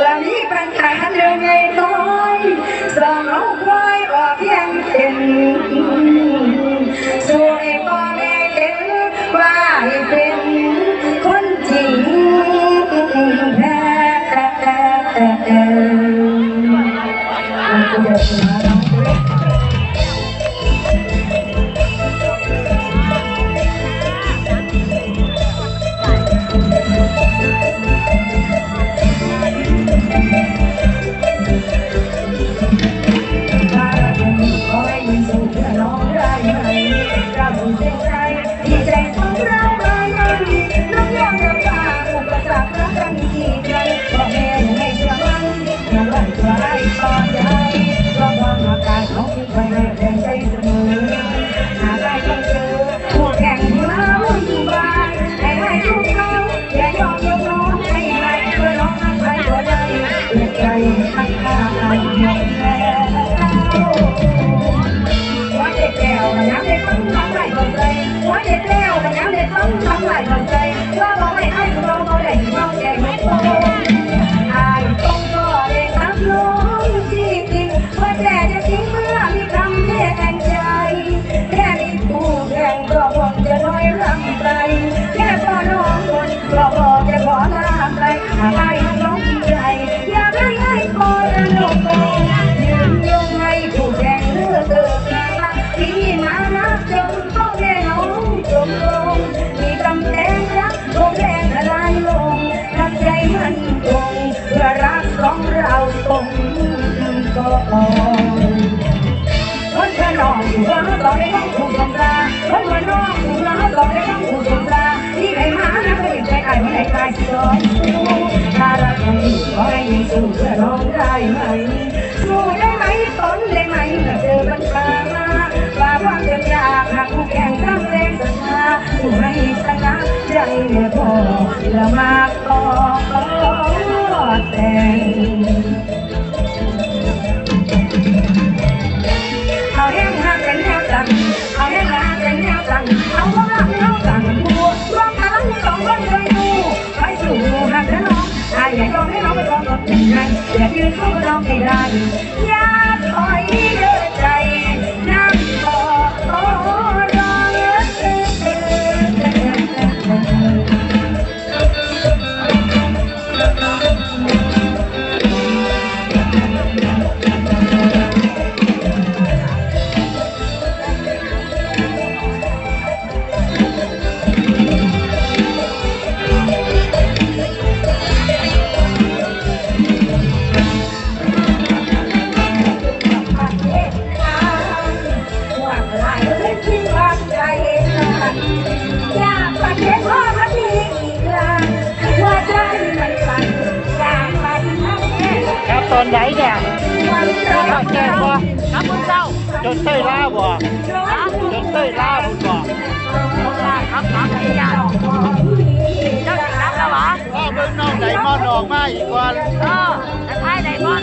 และมีปัญหาเรื่องไงน้อยสอน้องควายออกยงเป็นสวยพ่อม่เห็ว่าเป็นคนจริง ไม่ให้สิร้อยน่ารักอย่างนี้ขอให้ยังสู้เพื่อน้องได้ไหมสู้ได้ไหมตนได้ไหมเมื่อเจอมันปลามาปลาว่าเก็นยากหากคู่แข่งตั้ง Yeah. บดอกตอลาบุญบอลาครับครับพี่ยาเจ้าหญิงรับแล้วเหรอพ่เบิ้น้องไหลอดดอกมาอีกวันเออแต่ท้ายไหลมอน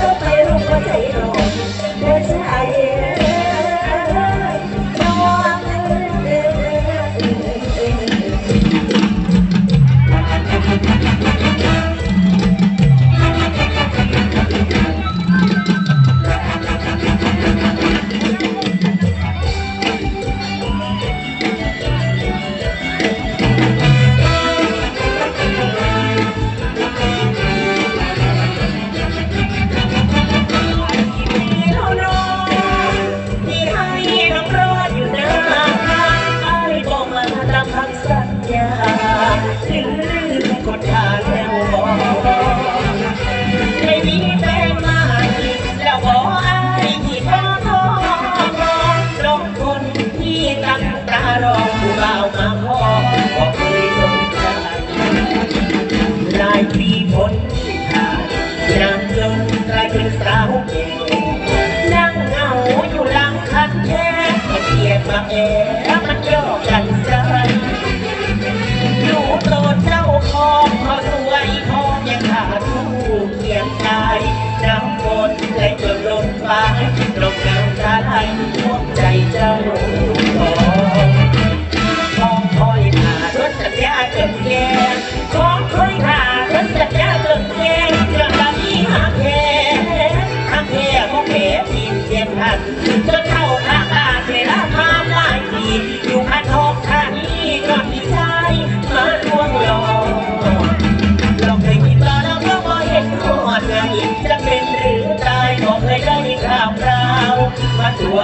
Eu, não um ตัว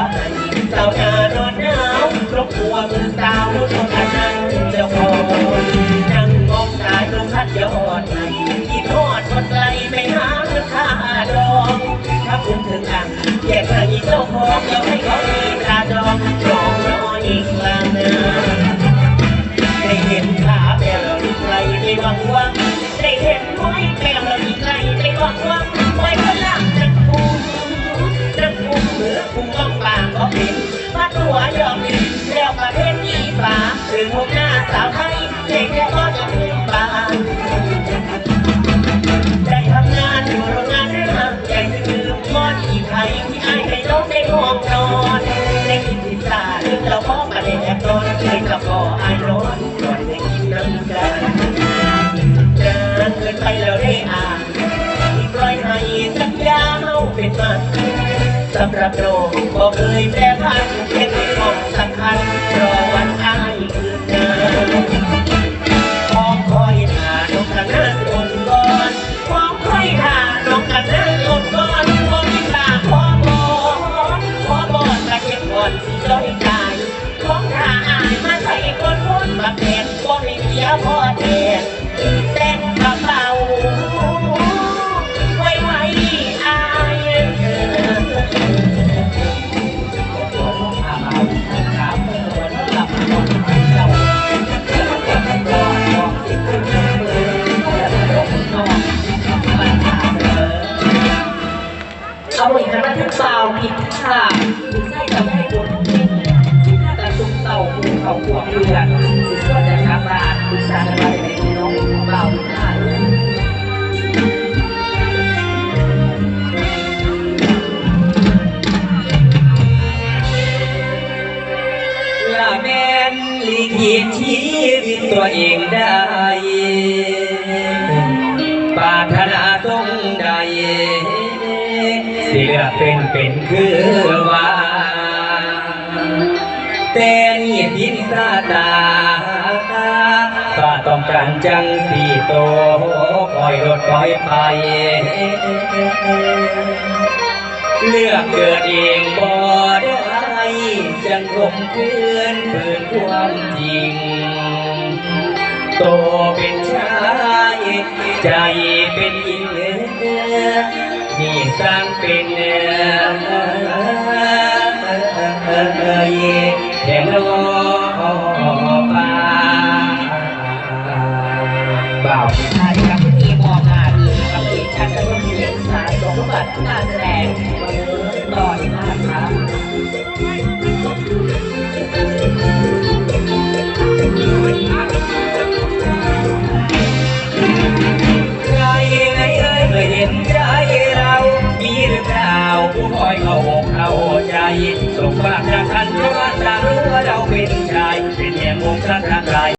เจ้าชานอนหนาวรบกวนสาวชนกันนั้นเจ้าพอ ก็เป็นมาตัวยอมดีแล้วประเทศอีป่าถึงหัวหน้าสาวไทยเด็กแค่วก็จะเป็นป่าได้ทำงานอยู่โรงงานเรื่องใหญ่ซื้อมอดอีไทยที่อายในโลกได้ห้องนอนได้กินพิซซ่าเราพ่อมาเด็กแอบโดนเคยกับพ่ออายร้อนร้อนได้กินน้ำกันเดินเกินไปแล้วได้อ่านมีปล่อยให้สัญญาเอาเป็นมันสำหรับโลก đời bé anh แต่บันทึกเปล่าผิดค่ะผิดใช่แต่ได้บทคิดหน้าตาตุ้มเต่าปูเขาขวบเรือสิส่วนแต่ขาบาดารึกษากันไปในน้องเปล่าหน้าแม่นลิขิตชีวิตตัวเองได้ปาถนาตรง เลือกเป็นเป็นคือว่าแต่นี่พิษตาตาป้าต้องการจังสีโตคอยรถคอยไป เลือกเกิดเองบ่ได้จังคมเคลื่อนเปิดความจริง โตเป็นชายใจเป็นหญิง นี่สร้างเป็นเอ่ยแห่โลป่าบ่าวใช่ครับพี่ทีมองงานเลยครับพี่ชันจะต้องมีสายสมบัติการแสดง ราะว่าต่างรู้ว่าเราเป็นชาย เป็นแห่งองค์พระกาย